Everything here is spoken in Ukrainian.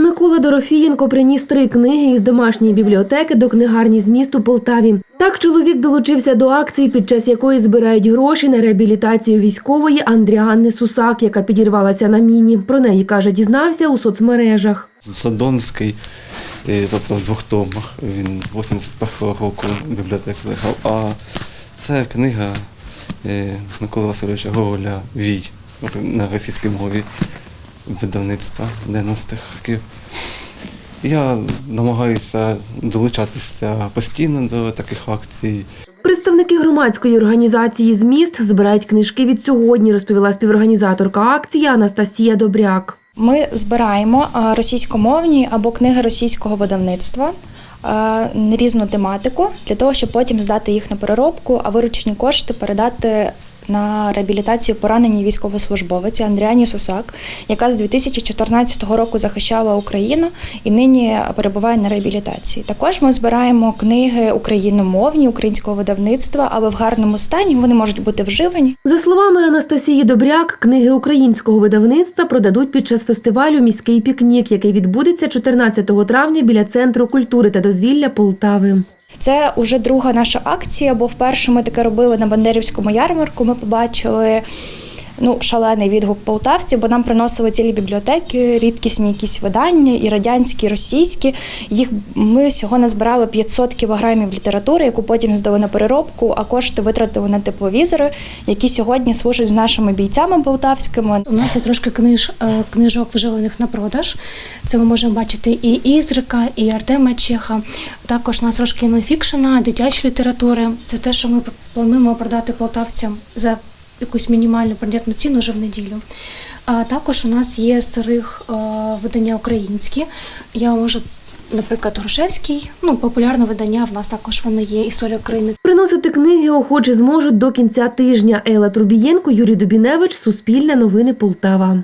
Микола Дорофієнко приніс три книги із домашньої бібліотеки до книгарні з місту Полтаві. Так чоловік долучився до акції, під час якої збирають гроші на реабілітацію військової Андріанни Сусак, яка підірвалася на міні. Про неї каже, дізнався у соцмережах. Задонський, е, тобто в двох томах. Він 81-го року бібліотеку лежав. А це книга е, Миколи Васильовича Гоголя Вій на російській мові видавництва 90-х років. Я намагаюся долучатися постійно до таких акцій. Представники громадської організації «Зміст» збирають книжки від сьогодні, розповіла співорганізаторка акції Анастасія Добряк. Ми збираємо російськомовні або книги російського видавництва на різну тематику для того, щоб потім здати їх на переробку, а виручені кошти передати на реабілітацію пораненій військовослужбовиці Андріані Сусак, яка з 2014 року захищала Україну і нині перебуває на реабілітації. Також ми збираємо книги україномовні українського видавництва, але в гарному стані вони можуть бути вживані. За словами Анастасії Добряк, книги українського видавництва продадуть під час фестивалю Міський пікнік, який відбудеться 14 травня біля центру культури та дозвілля Полтави. Це вже друга наша акція, бо вперше ми таке робили на Бандерівському ярмарку. Ми побачили ну, шалений відгук полтавців, бо нам приносили цілі бібліотеки, рідкісні якісь видання, і радянські, і російські. Їх ми всього назбирали 500 кілограмів літератури, яку потім здали на переробку, а кошти витратили на тепловізори, які сьогодні служать з нашими бійцями полтавськими. У нас є трошки книж, е, книжок вживаних на продаж. Це ми можемо бачити і Ізрика, і Артема Чеха. Також у нас трошки нонфікшена, дитячої літератури. Це те, що ми плануємо продати полтавцям за якусь мінімальну прийнятну ціну вже в неділю. А також у нас є старих е, видання українські. Я можу, наприклад, Грушевський, ну популярне видання. В нас також воно є І історія України. Приносити книги охочі зможуть до кінця тижня. Елла Трубієнко, Юрій Дубіневич, Суспільне новини Полтава.